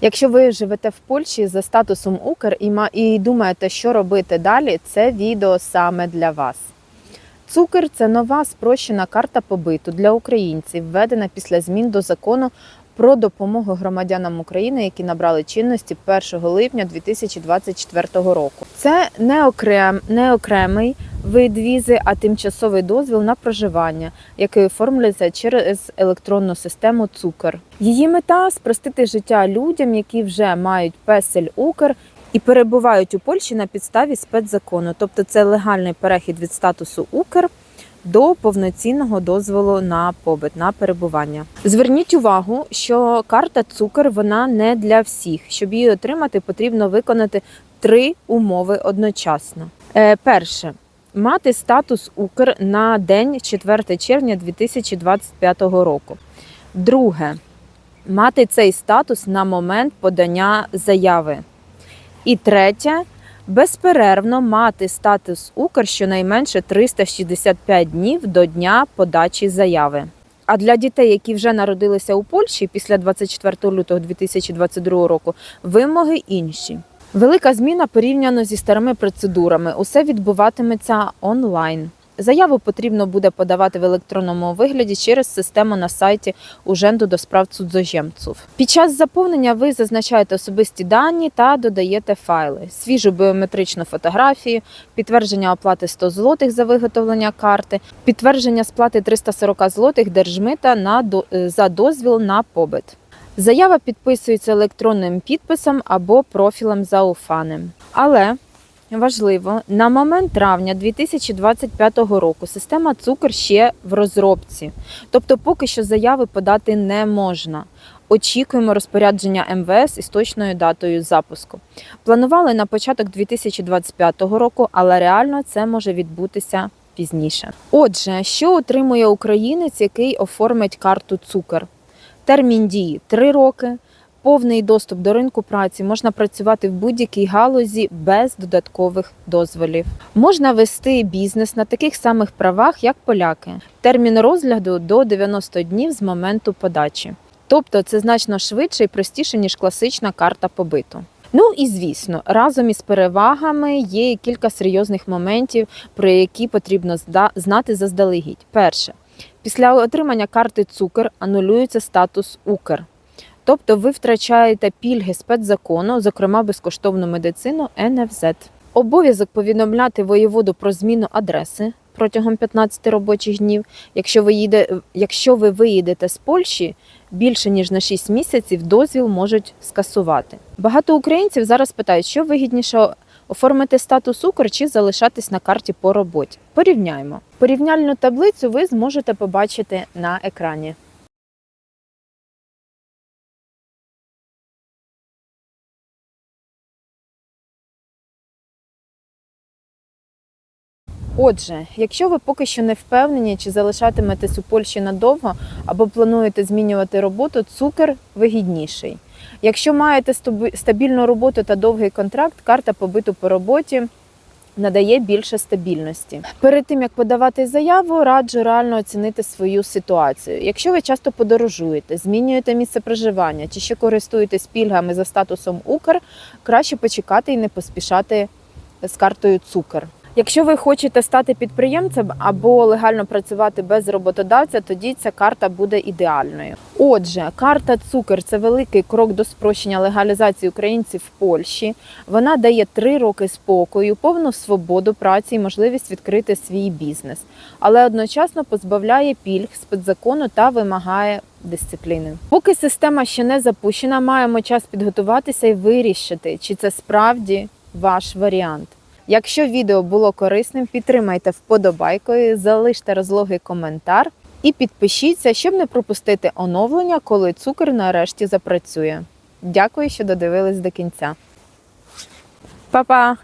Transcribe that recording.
Якщо ви живете в Польщі за статусом Укр і ма- і думаєте, що робити далі, це відео саме для вас. Цукер це нова спрощена карта побиту для українців, введена після змін до закону про допомогу громадянам України, які набрали чинності 1 липня 2024 року. Це не, окрем, не окремий вид візи, а тимчасовий дозвіл на проживання, який оформлюється через електронну систему Цукер. Її мета спростити життя людям, які вже мають песель Укр і перебувають у Польщі на підставі спецзакону, тобто це легальний перехід від статусу Укр до повноцінного дозволу на побит на перебування. Зверніть увагу, що карта Цукер вона не для всіх. Щоб її отримати, потрібно виконати три умови одночасно. Е, перше мати статус Укр на день 4 червня 2025 року. Друге мати цей статус на момент подання заяви. І третє безперервно мати статус Укр щонайменше 365 днів до дня подачі заяви. А для дітей, які вже народилися у Польщі після 24 лютого 2022 року, вимоги інші. Велика зміна порівняно зі старими процедурами. Усе відбуватиметься онлайн. Заяву потрібно буде подавати в електронному вигляді через систему на сайті Уженду до справ цудзожемців. Під час заповнення ви зазначаєте особисті дані та додаєте файли, свіжу біометричну фотографію, підтвердження оплати 100 злотих за виготовлення карти, підтвердження сплати 340 злотих держмита на е, за дозвіл на побит. Заява підписується електронним підписом або профілем зауфаним. Але важливо, на момент травня 2025 року система цукор ще в розробці, тобто поки що заяви подати не можна. Очікуємо розпорядження МВС із точною датою запуску. Планували на початок 2025 року, але реально це може відбутися пізніше. Отже, що отримує українець, який оформить карту цукор? Термін дії 3 роки. Повний доступ до ринку праці можна працювати в будь-якій галузі без додаткових дозволів. Можна вести бізнес на таких самих правах, як поляки. Термін розгляду до 90 днів з моменту подачі. Тобто це значно швидше і простіше, ніж класична карта побиту. Ну і звісно, разом із перевагами є кілька серйозних моментів, про які потрібно знати заздалегідь. Перше, після отримання карти цукер анулюється статус Укр. Тобто ви втрачаєте пільги спецзакону, зокрема безкоштовну медицину НФЗ. Обов'язок повідомляти воєводу про зміну адреси протягом 15 робочих днів. Якщо ви, їде, якщо ви виїдете з Польщі більше ніж на 6 місяців, дозвіл можуть скасувати. Багато українців зараз питають, що вигідніше оформити статус Укр чи залишатись на карті по роботі. Порівняємо. Порівняльну таблицю ви зможете побачити на екрані. Отже, якщо ви поки що не впевнені, чи залишатиметесь у Польщі надовго або плануєте змінювати роботу, цукер вигідніший. Якщо маєте стабільну роботу та довгий контракт, карта побиту по роботі надає більше стабільності. Перед тим як подавати заяву, раджу реально оцінити свою ситуацію. Якщо ви часто подорожуєте, змінюєте місце проживання чи ще користуєтесь пільгами за статусом Укр, краще почекати і не поспішати з картою цукер. Якщо ви хочете стати підприємцем або легально працювати без роботодавця, тоді ця карта буде ідеальною. Отже, карта цукер це великий крок до спрощення легалізації українців в Польщі. Вона дає три роки спокою, повну свободу праці і можливість відкрити свій бізнес, але одночасно позбавляє пільг спецзакону та вимагає дисципліни. Поки система ще не запущена, маємо час підготуватися і вирішити, чи це справді ваш варіант. Якщо відео було корисним, підтримайте вподобайкою, залиште розлогий коментар і підпишіться, щоб не пропустити оновлення, коли цукор нарешті запрацює. Дякую, що додивились до кінця. Па-па!